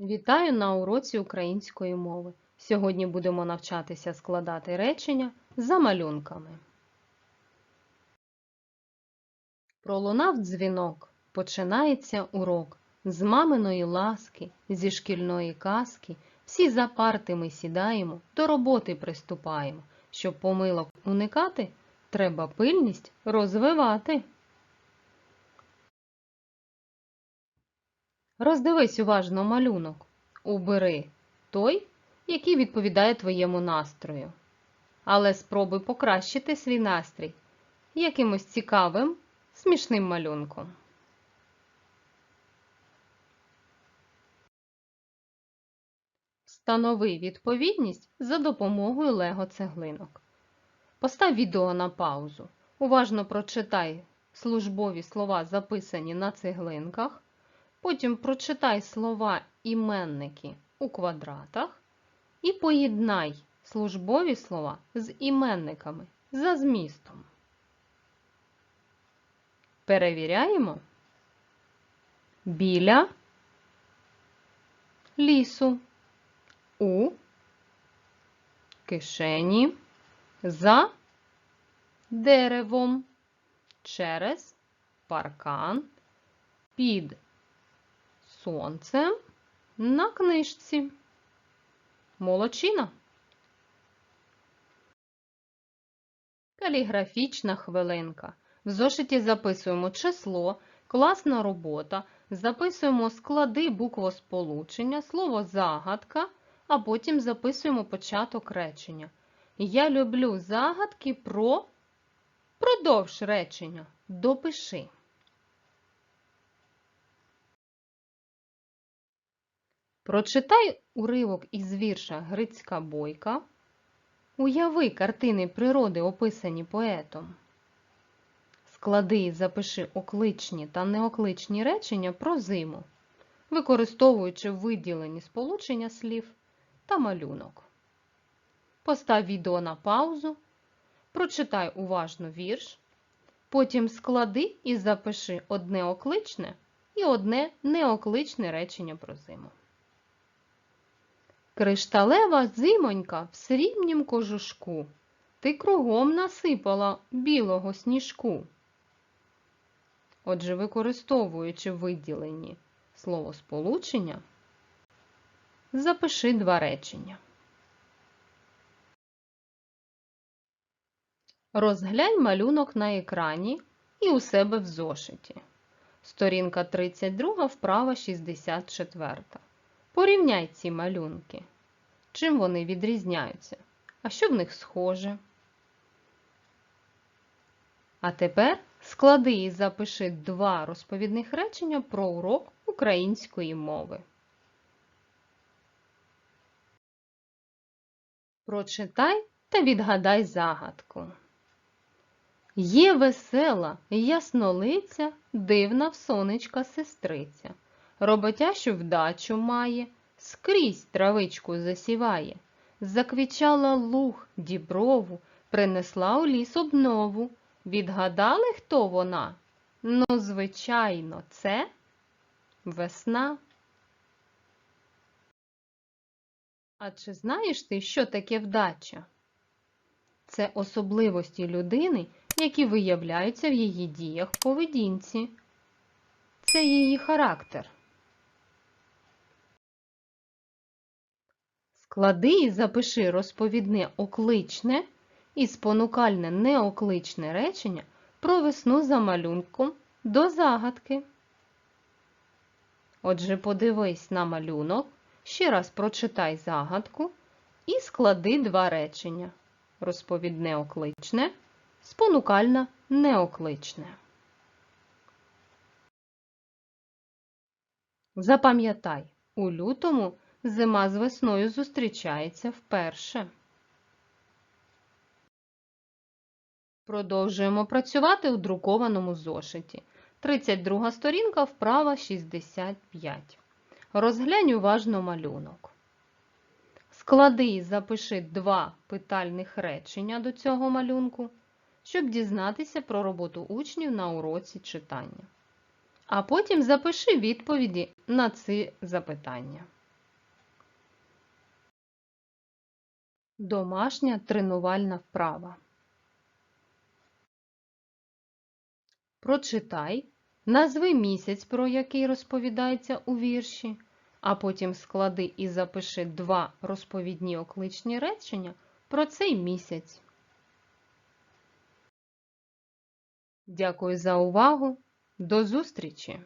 Вітаю на уроці української мови. Сьогодні будемо навчатися складати речення за малюнками. Пролунав дзвінок, починається урок. З маминої ласки, зі шкільної казки, всі за парти ми сідаємо, до роботи приступаємо. Щоб помилок уникати, треба пильність розвивати. Роздивись уважно малюнок. Убери той, який відповідає твоєму настрою. Але спробуй покращити свій настрій якимось цікавим, смішним малюнком. Встанови відповідність за допомогою лего-цеглинок. Постав відео на паузу. Уважно прочитай службові слова, записані на цеглинках. Потім прочитай слова іменники у квадратах і поєднай службові слова з іменниками за змістом. Перевіряємо біля лісу, у кишені, за деревом, через паркан, під сонцем на книжці. Молодчина. Каліграфічна хвилинка. В зошиті записуємо число, класна робота, записуємо склади буквосполучення, слово загадка, а потім записуємо початок речення. Я люблю загадки про продовж речення. Допиши. Прочитай уривок із вірша Грицька Бойка. Уяви картини природи, описані поетом. Склади і запиши окличні та неокличні речення про зиму, використовуючи виділені сполучення слів та малюнок. Постав відео на паузу, прочитай уважно вірш, потім склади і запиши одне окличне і одне неокличне речення про зиму. Кришталева зимонька в срібнім кожушку, ти кругом насипала білого сніжку. Отже, використовуючи виділені словосполучення, запиши два речення. Розглянь малюнок на екрані і у себе в зошиті. Сторінка 32, вправа 64. Порівняй ці малюнки. Чим вони відрізняються? А що в них схоже? А тепер склади і запиши два розповідних речення про урок української мови. Прочитай та відгадай загадку. Є весела, яснолиця, дивна в сонечка сестриця. Роботящу вдачу має, скрізь травичку засіває. Заквічала луг діброву, принесла у ліс обнову. Відгадали, хто вона? Ну, звичайно, це весна. А чи знаєш ти, що таке вдача? Це особливості людини, які виявляються в її діях поведінці. Це її характер. Склади і запиши розповідне окличне і спонукальне неокличне речення про весну за малюнком до загадки. Отже, подивись на малюнок, ще раз прочитай загадку і склади два речення. Розповідне окличне, спонукальне неокличне. Запам'ятай, у лютому зима з весною зустрічається вперше. Продовжуємо працювати у друкованому зошиті. 32 сторінка, вправа 65. Розглянь уважно малюнок. Склади і запиши два питальних речення до цього малюнку, щоб дізнатися про роботу учнів на уроці читання. А потім запиши відповіді на ці запитання. Домашня тренувальна вправа. Прочитай, назви місяць, про який розповідається у вірші, а потім склади і запиши два розповідні окличні речення про цей місяць. Дякую за увагу. До зустрічі!